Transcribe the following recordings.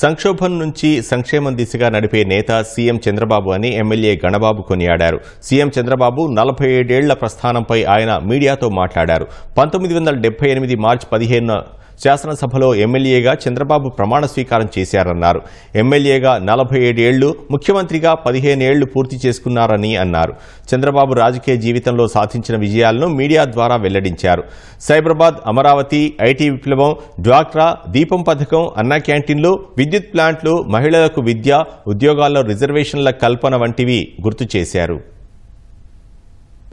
సంక్షోభం నుంచి సంక్షేమం దిశగా నడిపే నేత సీఎం చంద్రబాబు అని ఎమ్మెల్యే గణబాబు కొనియాడారు. సీఎం చంద్రబాబు నలభై ఏడేళ్ళ ప్రస్థానంపై ఆయన మీడియాతో మాట్లాడారు. పంతొమ్మిది వందల డెబ్బై ఎనిమిది మార్చి పదిహేను శాసనసభలో ఎమ్మెల్యేగా చంద్రబాబు ప్రమాణ స్వీకారం చేశారన్నారు. ఎమ్మెల్యేగా నలభై ఏడేళ్ళు ముఖ్యమంత్రిగా పదిహేనేళ్ళు పూర్తి చేసుకున్నారని అన్నారు. చంద్రబాబు రాజకీయ జీవితంలో సాధించిన విజయాలను మీడియా ద్వారా వెల్లడించారు. సైబరాబాద్ అమరావతి ఐటీ విప్లవం డ్వాక్రా దీపం పథకం అన్నా క్యాంటీన్లు విద్యుత్ ప్లాంట్లు మహిళలకు విద్య ఉద్యోగాల్లో రిజర్వేషన్ల కల్పన వంటివి గుర్తు చేశారు.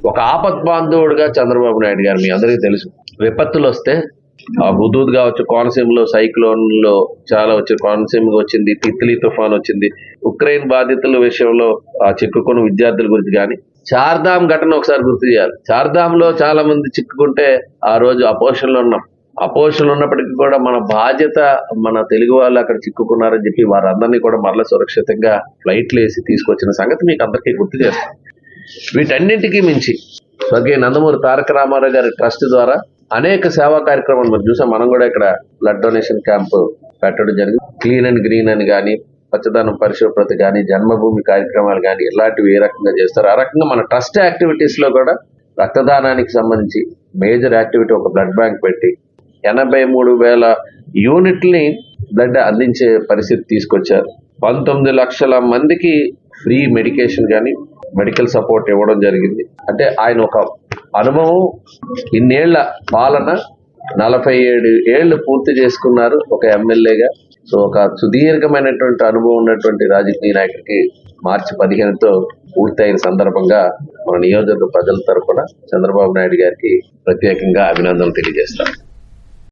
ఒక ఆపత్ బాంధవుడుగా చంద్రబాబు నాయుడు గారు మీ అందరికీ తెలుసు. విపత్తులు వస్తే హుదూద్ కావచ్చు కోనసీమలో సైక్లోన్లో చాలా వచ్చి కోనసీమగా వచ్చింది తిత్లీ తుఫాన్ వచ్చింది. ఉక్రెయిన్ బాధితుల విషయంలో ఆ చిక్కుకున్న విద్యార్థుల గురించి కానీ చార్ధామ్ ఘటన ఒకసారి గుర్తు చేయాలి. చార్ధామ్లో చాలా మంది చిక్కుకుంటే ఆ రోజు అపోషన్లో ఉన్నాం. అపోషన్లు ఉన్నప్పటికీ కూడా మన బాధ్యత మన తెలుగు వాళ్ళు అక్కడ చిక్కుకున్నారని చెప్పి వారందరినీ కూడా మరల సురక్షితంగా ఫ్లైట్లు వేసి తీసుకొచ్చిన సంగతి మీకు అందరికీ గుర్తు చేస్తాం వీటన్నింటికీ మించి స్వర్గీయ నందమూరి తారక రామారావు గారి ట్రస్ట్ ద్వారా అనేక సేవా కార్యక్రమాలు మనం చూసాం. మనం కూడా ఇక్కడ బ్లడ్ డొనేషన్ క్యాంప్ పెట్టడం జరిగింది. క్లీన్ అండ్ గ్రీన్ అని కానీ పచ్చదనం పరిశుభ్రత కానీ జన్మభూమి కార్యక్రమాలు కానీ ఇలాంటివి ఏ రకంగా చేస్తారు? ఆ రకంగా మన ట్రస్ట్ యాక్టివిటీస్లో కూడా రక్తదానానికి సంబంధించి మేజర్ యాక్టివిటీ ఒక బ్లడ్ బ్యాంక్ పెట్టి ఎనభై మూడు వేల యూనిట్ని బ్లడ్ అందించే పరిస్థితి తీసుకొచ్చారు. పంతొమ్మిది లక్షల మందికి ఫ్రీ మెడికేషన్ కానీ మెడికల్ సపోర్ట్ ఇవ్వడం జరిగింది. అంటే ఆయన ఒక అనుభవం ఇన్నేళ్ళ పాలన నలభై ఏడు ఏళ్ళు పూర్తి చేసుకున్నారు ఒక ఎమ్మెల్యేగా. సో ఒక సుదీర్ఘమైనటువంటి అనుభవం ఉన్నటువంటి రాజకీయ నాయకుడికి మార్చి పదిహేనుతో పూర్తయిన సందర్భంగా మన నియోజకవర్గ ప్రజల తరఫున చంద్రబాబు నాయుడు గారికి ప్రత్యేకంగా అభినందనలు తెలియజేస్తాను.